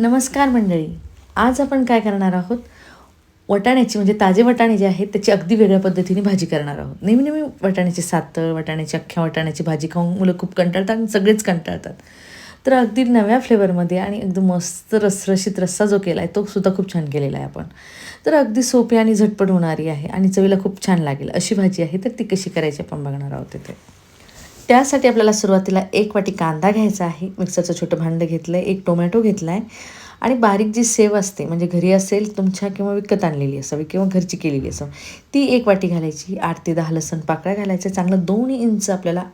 नमस्कार मंडळी. आज आपण काय करणार आहोत? वटाण्याची म्हणजे ताजे वटाणे जे आहेत त्याची अगदी वेगळ्या पद्धतीने भाजी करणार आहोत. नेहमी नेहमी वाटाण्याची सातळ वाटाण्याची अख्ख्या वाटाण्याची भाजी खाऊन मुलं खूप कंटाळतात आणि सगळेच कंटाळतात. तर अगदी नव्या फ्लेवरमध्ये आणि एकदम मस्त रसरशीत रस्सा जो केला आहे तो सुद्धा खूप छान केलेला आहे आपण. तर अगदी सोपी आणि झटपट होणारी आहे आणि चवीला खूप छान लागेल अशी भाजी आहे तर ती कशी करायची आपण बघणार आहोत तिथे त्यासाठी आपल्याला सुरुवातीला एक वाटी कांदा घ्यायचा आहे. मिक्सरचं छोटं भांडं घेतलं आहे एक टोमॅटो घेतला आहे आणि बारीक जी सेव असते म्हणजे घरी असेल तुमच्या किंवा विकत आणलेली असावी किंवा घरची केलेली असावी ती एक वाटी घालायची. आठ ते दहा लसण पाकळ्या घालायच्या चांगलं दोन इंच आपल्याला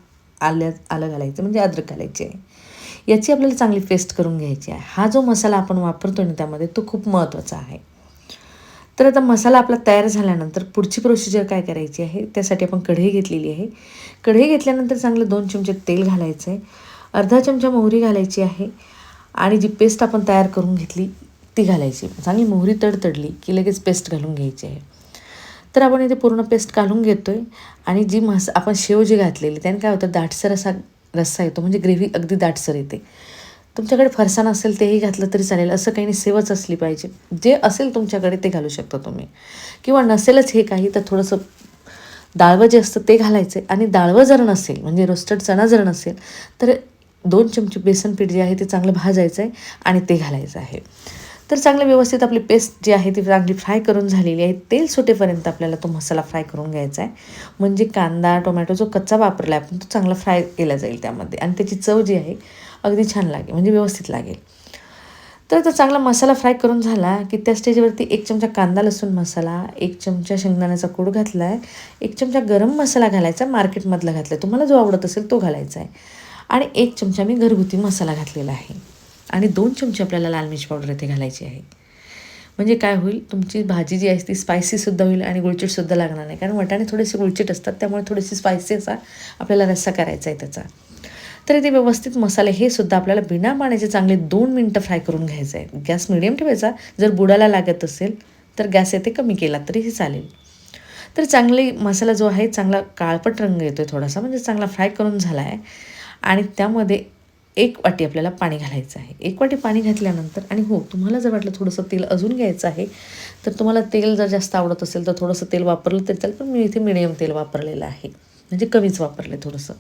आल्या आलं घालायचं म्हणजे अद्रक घालायची. आहे याची आपल्याला चांगली पेस्ट करून घ्यायची आहे. हा जो मसाला आपण वापरतो ना त्यामध्ये तो खूप महत्त्वाचा आहे. तर आता मसाला आपला तयार झाल्यानंतर पुढची प्रोसिजर काय करायची आहे? त्यासाठी आपण कढई घेतलेली आहे. कढई घेतल्यानंतर चांगलं दोन चमचे तेल घालायचं आहे. अर्धा चमचा मोहरी घालायची आहे. आणि जी पेस्ट आपण तयार करून घेतली ती घालायची चांगली मोहरी तडतडली की लगेच पेस्ट घालून घ्यायची आहे. तर आपण इथे पूर्ण पेस्ट घालून घेतो आहे आणि जी मस आपण शेव जी घातलेली त्याने काय होतं दाटसर असा रस्सा येतो. म्हणजे ग्रेव्ही अगदी दाटसर येते. तुमच्याकडे फरसाण असेल तेही घातलं तरी चालेल. असं काही नाही सेवच असली पाहिजे. जे असेल तुमच्याकडे ते घालू शकता तुम्ही. किंवा नसेलच हे काही तर थोडंसं डाळवं जे असतं ते घालायचं आणि डाळवं जर नसेल म्हणजे रोस्टेड चणा जर नसेल तर दोन चमचे बेसन पीठ जे आहे ते चांगलं भाजायचं आहे आणि ते घालायचं आहे. तर चांगलं व्यवस्थित आपली पेस्ट जी आहे ती चांगली फ्राय करून झालेली आहे. तेल सुटेपर्यंत आपल्याला तो मसाला फ्राय करून घ्यायचा आहे म्हणजे कांदा टोमॅटो जो कच्चा वापरला आहे आपण तो चांगला फ्राय केला जाईल त्यामध्ये. आणि त्याची चव जी आहे अगदी छान लागेल म्हणजे व्यवस्थित लागेल. तर तो चांगला मसाला फ्राय करून झाला की त्या स्टेजवरती एक चमचा कांदा लसूण मसाला एक चमचा शेंगदाण्याचा कूड घातला आहे एक चमचा गरम मसाला घालायचा मार्केटमधला घातला आहे तुम्हाला जो आवडत असेल तो घालायचा आहे आणि एक चमचा मी घरगुती मसाला घातलेला आहे. आणि दोन चमचे आपल्याला लाल मिरची पावडर इथे घालायची आहे. म्हणजे काय होईल तुमची भाजी जी आहे ती स्पायसीसुद्धा होईल आणि गुळचिटसुद्धा लागणार नाही. कारण वटाणे थोडेसे गुळचिट असतात त्यामुळे थोडेसे स्पायसी असा आपल्याला रस्सा करायचा आहे त्याचा. तर इथे व्यवस्थित मसाले हे सुद्धा आपल्याला बिना पाण्याचे चांगले दोन मिनटं फ्राय करून घ्यायचं आहे गॅस मिडियम ठेवायचा. जर बुडाला लागत असेल तर गॅस येथे कमी केला तरीही चालेल. तर चांगले मसाला जो आहे चांगला काळपट रंग येतो आहे थोडासा म्हणजे चांगला फ्राय करून झाला आहे आणि त्यामध्ये एक वाटी आपल्याला पाणी घालायचं आहे. एक वाटी पाणी घातल्यानंतर आणि हो तुम्हाला जर वाटलं थोडंसं तेल अजून घ्यायचं आहे तर तुम्हाला तेल जर जास्त आवडत असेल तर थोडंसं तेल वापरलं तरी चालेल पण मी इथे मिडियम तेल वापरलेलं आहे. म्हणजे कमीच वापरलं आहे थोडंसं.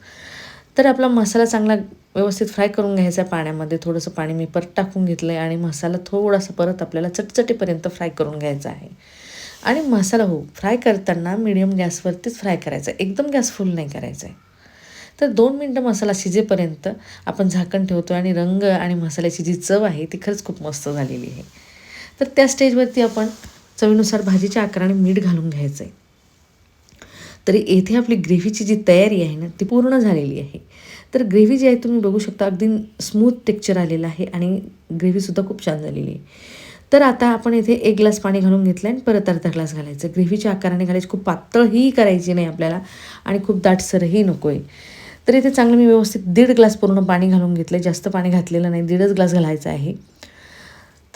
तर आपला मसाला चांगला व्यवस्थित फ्राय करून घ्यायचा आहे पाण्यामध्ये. थोडंसं पाणी मी परत टाकून घेतलं आहे आणि मसाला थोडासा परत आपल्याला चटचटीपर्यंत फ्राय करून घ्यायचा आहे. आणि मसाला हो फ्राय करताना मिडियम गॅसवरतीच फ्राय करायचा आहे. एकदम गॅस फुल नाही करायचा आहे. तर दोन मिनटं मसाला शिजेपर्यंत आपण झाकण ठेवतो आणि रंग आणि मसाल्याची जी चव आहे ती खरंच खूप मस्त झालेली आहे. तर त्या स्टेजवरती आपण चवीनुसार भाजीच्या आकाराने मीठ घालून घ्यायचं आहे तरी येथे आपली ग्रेव्हीची जी तयारी आहे ना ती पूर्ण झालेली आहे. तर ग्रेव्ही जी आहे तुम्ही बघू शकता अगदी स्मूथ टेक्चर आलेलं आहे आणि ग्रेव्हीसुद्धा खूप छान झालेली आहे. तर आता आपण इथे एक ग्लास पाणी घालून घेतलं आणि परत अर्धा ग्लास घालायचं. ग्रेव्हीच्या आकाराने घालायची खूप पातळही करायची नाही आपल्याला आणि खूप दाटसरही नको आहे तर इथे चांगलं मी व्यवस्थित दीड ग्लास पूर्ण पाणी घालून घेतलं जास्त पाणी घातलेलं नाही दीडच ग्लास घालायचं आहे.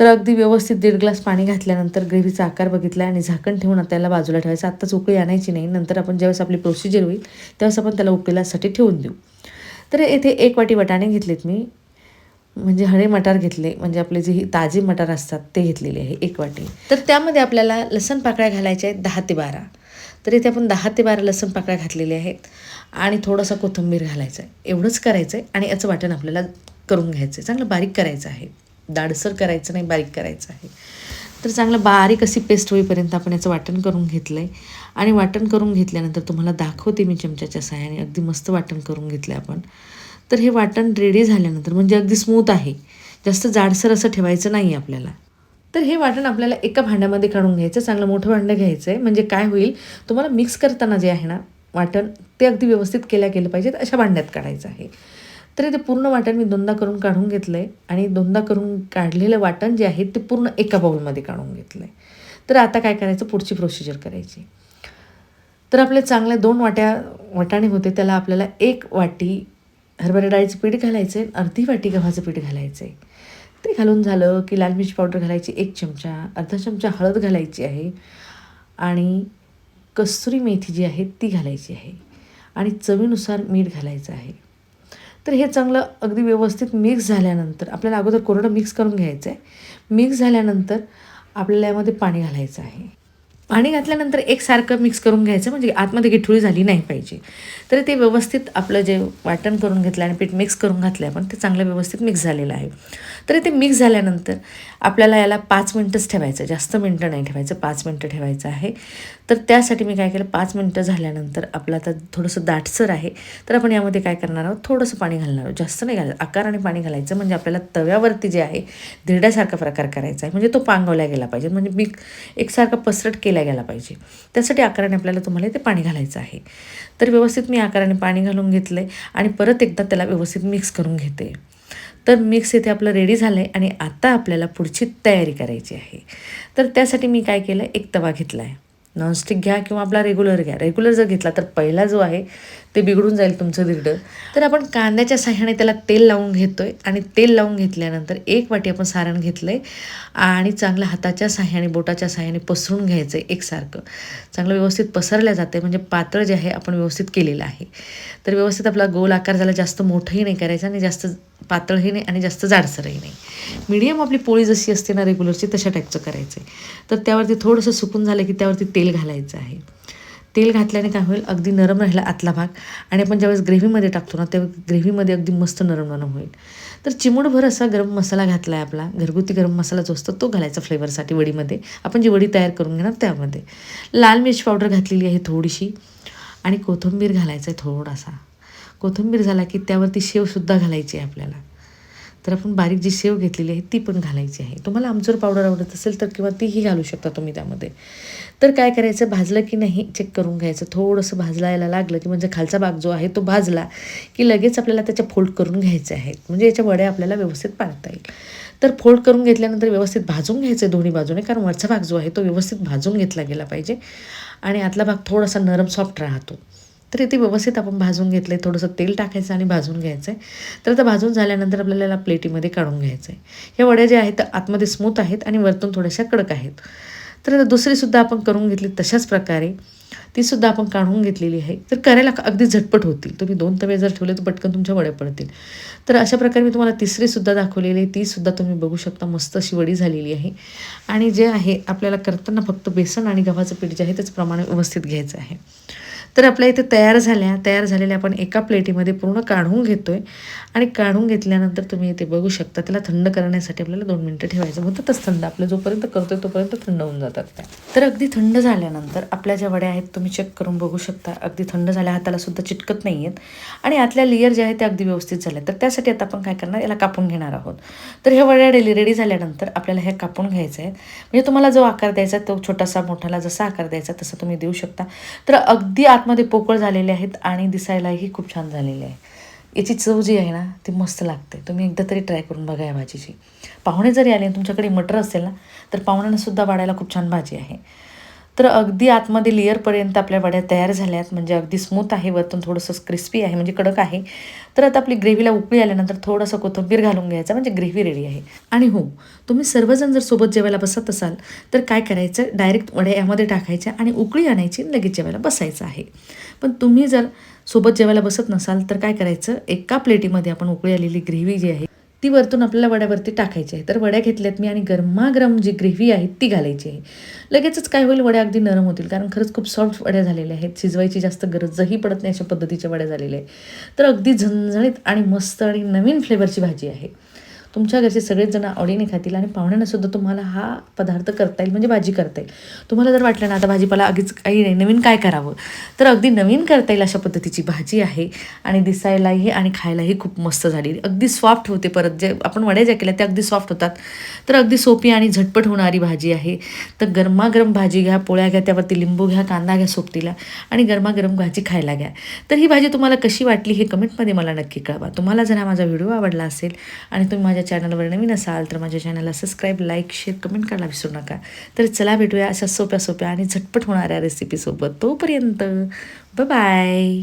तर अगदी व्यवस्थित दीड ग्लास पाणी घातल्यानंतर ग्रेव्हीचा आकार बघितला आणि झाकण ठेवून त्याला बाजूला ठेवायचं. आत्ताच उकळी आणायची नाही. नंतर आपण ज्यावेळेस आपली प्रोसिजर होईल त्यावेळेस आपण त्याला उकळीलासाठी ठेवून देऊ. तर येथे एक वाटी वटाणे घेतलेत मी. म्हणजे हळे मटार घेतले. म्हणजे आपले जे ताजे मटार असतात ते घेतलेले आहे एक वाटी. तर त्यामध्ये आपल्याला लसण पाकळ्या घालायच्या आहेत दहा ते बारा. तर इथे आपण दहा ते बारा लसण पाकळ्या घातलेल्या आहेत आणि थोडंसं कोथिंबीर घालायचं आहे एवढंच करायचं आहे आणि याचं वाटण आपल्याला करून घ्यायचं आहे चांगलं बारीक करायचं आहे. दाडसर करायचं नाही बारीक करायचं आहे. तर चांगलं बारीक अशी पेस्ट होईपर्यंत आपण याचं वाटण करून घेतलं आहे आणि वाटण करून घेतल्यानंतर तुम्हाला दाखवते मी चमच्याच्या सहाय्याने. अगदी मस्त वाटण करून घेतलं आहे आपण. तर हे वाटण रेडी झाल्यानंतर म्हणजे अगदी स्मूथ आहे. जास्त जाडसर असं ठेवायचं नाही आपल्याला. तर हे वाटण आपल्याला एका भांड्यामध्ये काढून घ्यायचं चांगलं मोठं भांडं घ्यायचं आहे म्हणजे काय होईल? तुम्हाला मिक्स करताना जे आहे ना वाटण ते अगदी व्यवस्थित केल्या गेलं पाहिजेत. अशा भांड्यात काढायचं आहे. तर ते पूर्ण वाटण मी दोनदा करून काढून घेतलं आहे आणि दोनदा करून काढलेलं वाटण जे आहे ते पूर्ण एका बाऊलमध्ये काढून घेतलं आहे तर आता काय करायचं? पुढची प्रोसिजर करायची. तर आपल्या चांगल्या दोन वाट्या वाटाणे होते. त्याला आपल्याला एक वाटी हरभरा डाळीचं पीठ घालायचं आहे अर्धी वाटी गव्हाचं पीठ घालायचं आहे ते घालून झालं की लाल मिरची पावडर घालायची एक चमचा अर्धा चमचा हळद घालायची आहे आणि कसुरी मेथी जी आहे ती घालायची आहे. आणि चवीनुसार मीठ घालायचं आहे. तर हे चांगलं अगदी व्यवस्थित मिक्स झाल्यानंतर आपल्याला अगोदर कोरडं मिक्स करून घ्यायचं आहे मिक्स झाल्यानंतर आपल्याला यामध्ये पाणी घालायचं आहे. पाणी घातल्यानंतर एकसारखं मिक्स करून घ्यायचं म्हणजे आतमध्ये गिठुळी झाली नाही पाहिजे. तर ते व्यवस्थित आपलं जे वाटण करून घेतलं आणि पीठ मिक्स करून घातलं आपण ते चांगलं व्यवस्थित मिक्स झालेलं आहे. तर ते मिक्स झाल्यानंतर आपल्याला याला पाच मिनटंच ठेवायचं जास्त मिनटं नाही ठेवायचं पाच मिनटं ठेवायचं आहे. तर त्यासाठी मी काय केलं पाच मिनटं झाल्यानंतर आपलं आता थोडंसं दाटसर आहे. तर आपण यामध्ये काय करणार आहोत थोडंसं पाणी घालणार आहोत. जास्त नाही घालायचं आकाराने पाणी घालायचं म्हणजे आपल्याला तव्यावरती जे आहे धिरड्यासारखा प्रकार करायचा आहे. म्हणजे तो पांगवला गेला पाहिजे. म्हणजे मी एकसारखा पसरट केला गेला पाहिजे. त्यासाठी आकाराने आपल्याला तुम्हाला ते पाणी घालायचं आहे. तर व्यवस्थित मी आकाराने पाणी घालून घेतलं आहे आणि परत एकदा त्याला व्यवस्थित मिक्स करून घेते. तर मिक्स इथे आपलं रेडी झालं आहे आणि आता आपल्याला पुढची तयारी करायची आहे. तर त्यासाठी मी काय केलं एक तवा घेतला आहे नॉनस्टिक घ्या किंवा आपला रेग्युलर घ्या. रेग्युलर जर घेतला तर पहिला जो आहे ते बिघडून जाईल तुमचं दिरडं तर आपण कांद्याच्या साह्याने त्याला तेल लावून घेतो आहे आणि तेल लावून घेतल्यानंतर एक वाटी आपण सारण घेतलं आहे आणि चांगलं हाताच्या साह्याने बोटाच्या साह्याने पसरून घ्यायचं आहे एकसारखं. चांगलं व्यवस्थित पसरल्या जाते म्हणजे पातळ जे आहे आपण व्यवस्थित केलेलं आहे. तर व्यवस्थित आपला गोल आकार झाला जास्त मोठंही नाही करायचं आणि जास्त पातळही नाही आणि जास्त जाडसरही नाही. मीडियम आपली पोळी जशी असते ना रेग्युलरची तशा टाईपचं करायचं आहे तर त्यावरती थोडंसं सुकून झालं की त्यावरती तेल घालायचं आहे. तेल घातल्याने काय होईल? अगदी नरम राहिला आतला भाग आणि आपण ज्यावेळेस ग्रेव्हीमध्ये टाकतो ना त्या ग्रेव्हीमध्ये अगदी मस्त नरम नरम होईल. तर चिमूटभर असा गरम मसाला घातला आहे आपला घरगुती गरम मसाला जो असतो तो घालायचा फ्लेवरसाठी वडीमध्ये. आपण जी वडी तयार करून घेणार त्यामध्ये. लाल मिरची पावडर घातलेली आहे थोडीशी आणि कोथिंबीर घालायचा आहे थोडासा. कोथिंबीर झाला की त्यावरती शेवसुद्धा घालायची आहे आपल्याला. तर आपण बारीक जी शेव घेतलेली आहे ती पण घालायची आहे. तुम्हाला आमचूर पावडर आवडत असेल तर किंवा तीही घालू शकता तुम्ही त्यामध्ये. तर काय करायचं भाजलं की नाही चेक करून घ्यायचं. थोडंसं भाजलायला लागलं की म्हणजे खालचा भाग जो आहे तो भाजला की लगेच आपल्याला त्याच्या फोल्ड करून घ्यायचे आहेत. म्हणजे याच्या वड्या आपल्याला व्यवस्थित पाडता येईल. तर फोल्ड करून घेतल्यानंतर व्यवस्थित भाजून घ्यायचं आहे दोन्ही बाजूने कारण वरचा भाग जो आहे तो व्यवस्थित भाजून घेतला गेला पाहिजे. आणि आतला भाग थोडासा नरम सॉफ्ट राहतो. तर इथे व्यवस्थित आपण भाजून घेतलं आहे थोडंसं तेल टाकायचं आणि भाजून घ्यायचं आहे तर आता भाजून झाल्यानंतर आपल्याला प्लेटीमध्ये काढून घ्यायचं आहे ह्या वड्या ज्या आहेत आतमध्ये स्मूथ आहेत आणि वरतून थोड्याशा कडक आहेत. तर आता दुसरीसुद्धा आपण करून घेतली तशाच प्रकारे. तीसुद्धा आपण काढून घेतलेली आहे. तर करायला अगदी झटपट होतील. तुम्ही दोन तवे जर ठेवले तर पटकन तुमच्या वड्या पडतील. तर अशा प्रकारे मी तुम्हाला तिसरीसुद्धा दाखवलेली आहे. तीसुद्धा तुम्ही बघू शकता. मस्त अशी वडी झालेली आहे. आणि जे आहे आपल्याला करताना फक्त बेसन आणि गव्हाचं पीठ जे आहे त्याचं प्रमाण व्यवस्थित घ्यायचं आहे. तर आपल्या इथे तयार झाल्या तयार झालेल्या आपण एका प्लेटीमध्ये पूर्ण काढून घेतो आहे आणि काढून घेतल्यानंतर तुम्ही इथे बघू शकता त्याला थंड करण्यासाठी आपल्याला दोन मिनटं ठेवायचं. होतातच थंड आपलं जोपर्यंत करतोय तोपर्यंत थंड होऊन जातात त्या. तर अगदी थंड झाल्यानंतर आपल्या ज्या वड्या आहेत तुम्ही चेक करून बघू शकता. अगदी थंड झाल्या हाताला सुद्धा चिटकत नाही आहेत. आणि आतल्या लेअर जे आहेत त्या अगदी व्यवस्थित झाल्या. तर त्यासाठी आता आपण काय करणार याला कापून घेणार आहोत. तर ह्या वड्या रेडी रेडी झाल्यानंतर आपल्याला ह्या कापून घ्यायचं आहे. म्हणजे तुम्हाला जो आकार द्यायचा तो छोटासा मोठाला जसा आकार द्यायचा तसा तुम्ही देऊ शकता. तर अगदी आतमध्ये पोकळ झालेले आहेत आणि दिसायलाही खूप छान झालेले आहे. याची चव जी आहे ना ती मस्त लागते. तुम्ही एकदा तरी ट्राय करून बघा या भाजीची. पाहुणे जरी आले तुमच्याकडे मटर असेल ना तर पाहुण्यांनासुद्धा वाढायला खूप छान भाजी आहे. तर अगदी आतमध्ये लेअरपर्यंत आपल्या वड्या तयार झाल्यात. म्हणजे अगदी स्मूथ आहे वरतून थोडंसं क्रिस्पी आहे म्हणजे कडक आहे. तर आता आपली ग्रेव्हीला उकळी आल्यानंतर थोडंसं कोथिंबीर घालून घ्यायचं म्हणजे ग्रेव्ही रेडी आहे. आणि हो तुम्ही सर्वजण जर सोबत जेवायला बसत असाल तर काय करायचं? डायरेक्ट वड्या यामध्ये टाकायच्या आणि उकळी आणायची लगेच जेवायला बसायचं आहे. पण तुम्ही जर सोबत जेवायला बसत नसाल तर काय करायचं? एका प्लेटीमध्ये आपण उकळी आलेली ग्रेव्ही जी आहे ती वरतून आपल्याला वड्यावरती टाकायची आहे. तर वड्या घेतल्यात मी आणि गरमागरम जी ग्रेव्ही आहे ती घालायची आहे. लगेचच काय होईल? वड्या अगदी नरम होतील. कारण खरंच खूप सॉफ्ट वड्या झालेल्या आहेत. शिजवायची जास्त गरजही पडत नाही अशा पद्धतीच्या वड्या झालेल्या आहेत. तर अगदी झणझणीत आणि मस्त आणि नवीन फ्लेवरची भाजी आहे. तुमच्या घरचे सगळेच जण आवडीने खातील आणि पाहुण्यांनासुद्धा तुम्हाला हा पदार्थ करता येईल म्हणजे भाजी करता येईल. तुम्हाला जर वाटलं ना आता भाजीपाला अगदीच काही नाही नवीन काय करावं? तर अगदी नवीन करता येईल अशा पद्धतीची भाजी आहे आणि दिसायलाही आणि खायलाही खूप मस्त झाली. अगदी सॉफ्ट होते परत जे आपण वड्या ज्या केल्या त्या अगदी सॉफ्ट होतात. तर अगदी सोपी आणि झटपट होणारी भाजी आहे. तर गरमागरम भाजी घ्या पोळ्या घ्या त्यावरती लिंबू घ्या कांदा घ्या सोबतीला आणि गरमागरम भाजी खायला घ्या. तर ही भाजी तुम्हाला कशी वाटली हे कमेंटमध्ये मला नक्की कळवा. तुम्हाला जर हा माझा व्हिडिओ आवडला असेल आणि तुम्ही माझ्या माझ्या चॅनलवर नवीन असाल तर माझ्या चॅनलला सबस्क्राईब लाईक शेअर कमेंट करायला विसरू नका. तर चला भेटूया अशा सोप्या सोप्या आणि झटपट होणाऱ्या रेसिपीसोबत तोपर्यंत बाय